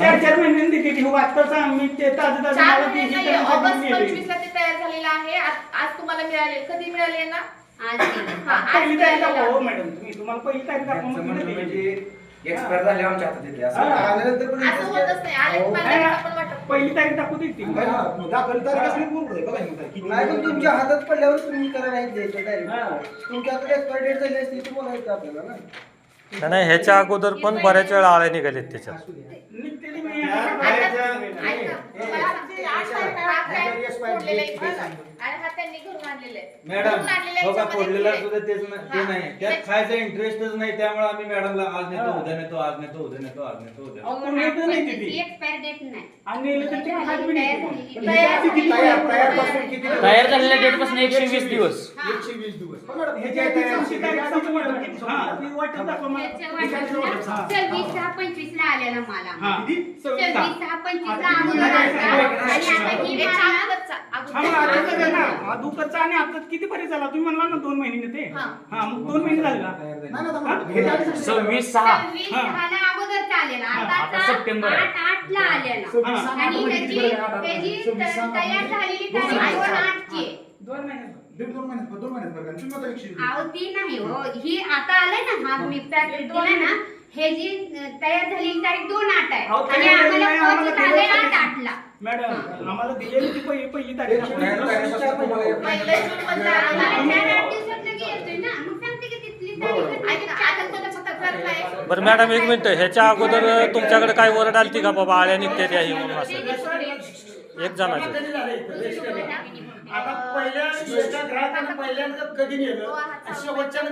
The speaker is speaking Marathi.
चार चार महिन्यांनी. हो, आत्ताच आम्ही ते ताजं ताजं चार मला महिने नाही ऑगस्ट दिले. पंचवीस ला ते तयार झालेलं आहे. आज आज तुम्हाला मिळाले कधी मिळाले ना आज दिलं. हा, आज पहिली तारीख दाखवा मिळालेलं हो आहे. मॅडम तुम्ही तुम्हाला पहिली तारीख दाखवा त्यांचं मग म्हणणं तुम्ही म्हणजे एक्सपायर झाले आमच्या हातात येते असं हा. आल्यानंतर पण असं होतच नाही आले की मला नाही, आपण वाटत पहिली तारीख दाखवू देते. दाखल तारीख असली बरोबर आहे बघा ना किती नाही पण तुमच्या हातात पडल्यावर तुम्ही करा नाही द्यायचं हा. डायरेक्ट तुमच्या हातात एक्सपायर डेट झाली असती तर बोलायचं आपल्याला ना. नाही, नाही ह्याच्या अगोदर पण बऱ्याच वेळा आळ्या निघालेत त्याच्यात. 哎。फोडलेला आहे इथे. आणि हा त्यांनी घरून आणलेला आहे. मॅडम घरून आणलेल्या हो का याच्यामध्ये फोडलेला दिलंय. सुद्धा तेच ना- ते हा. नाही त्यात खायचा इंटरेस्टच नाही त्यामुळे आम्ही मॅडमला आज नेतो उद्या नेतो आज नेतो उद्या नेतो आज नेतो उद्या अहो, हो, कोणी येतं नाही तिथे. त्याची expiry date नाही. आणि नेलं तर ते खात बी तयार नाही. झालेली. तयार किती तयार तयारपासून किती तयार झालेल्या डेटपासून एकशे वीस दिवस हा. एकशे वीस दिवस हो, मॅडम, ह्याच्या आधी चौथी तारीख दाखवा मॅडम. हा, ती वाटप दाखवा मला. त्याच्या वाटणीला हा. सव्वीस सहा पंचवीस ला आलेला मला हा. किती? सव्वीस सव्वीस सहा. सहा पंचवीस ला आता अगोदर किती आलता. झाले? आणि आता ही याच्या मला- अगोदरचा, हा, हा आणि आता किती पर्यंत झाला? तुम्ही म्हणला ना दोन महिने ते. हा. हा मग दोन महिने झाले का? झाले. सव्वीस सहा. सव्वीस हा. सहाला अगोदरचा आलेला. हा, आता आता सप्टेंबर आहे. आठ आलेला. आणि म्हणजे त्याची त्याची तयार झालेली दोन तारीख महिने. दोन आठची आहे. दोन महिने दीड दोन महिन्यात दोन महिन्यात बरं का? तुम्ही आता एकशे वीस. अहो ती नाही हो. ही आता आलंय ना हा मी पॅकेट दिलाय ना हे जी अं, तयार झालेली तारीख दोन अहो, आणि आम्हाला नाही, आम्हाला आठला मॅडम आम्हाला दिलेली ती पहिली तारीख तुम्हाला एक पहिलं जून मध्ये आम्हाला आलेला चार आहे. आठ दिवसात लगे येतोय ना मग सांगते की तिथली बरोबर. तारीख ऐका, आता कोणतं फक्त घर काय? बरं मॅडम एक मिनिट ह्याच्या अगोदर तुमच्याकडे काय वरड आलती का बाबा आळ्या निघते आहे म्हणून असं एक जणाचं कधी झालं इथं? रेस्ट केलं. आता पहिल्या दुसऱ्या ग्राहकांना पहिल्यांदा कधी नेलं आणि शेवटच्या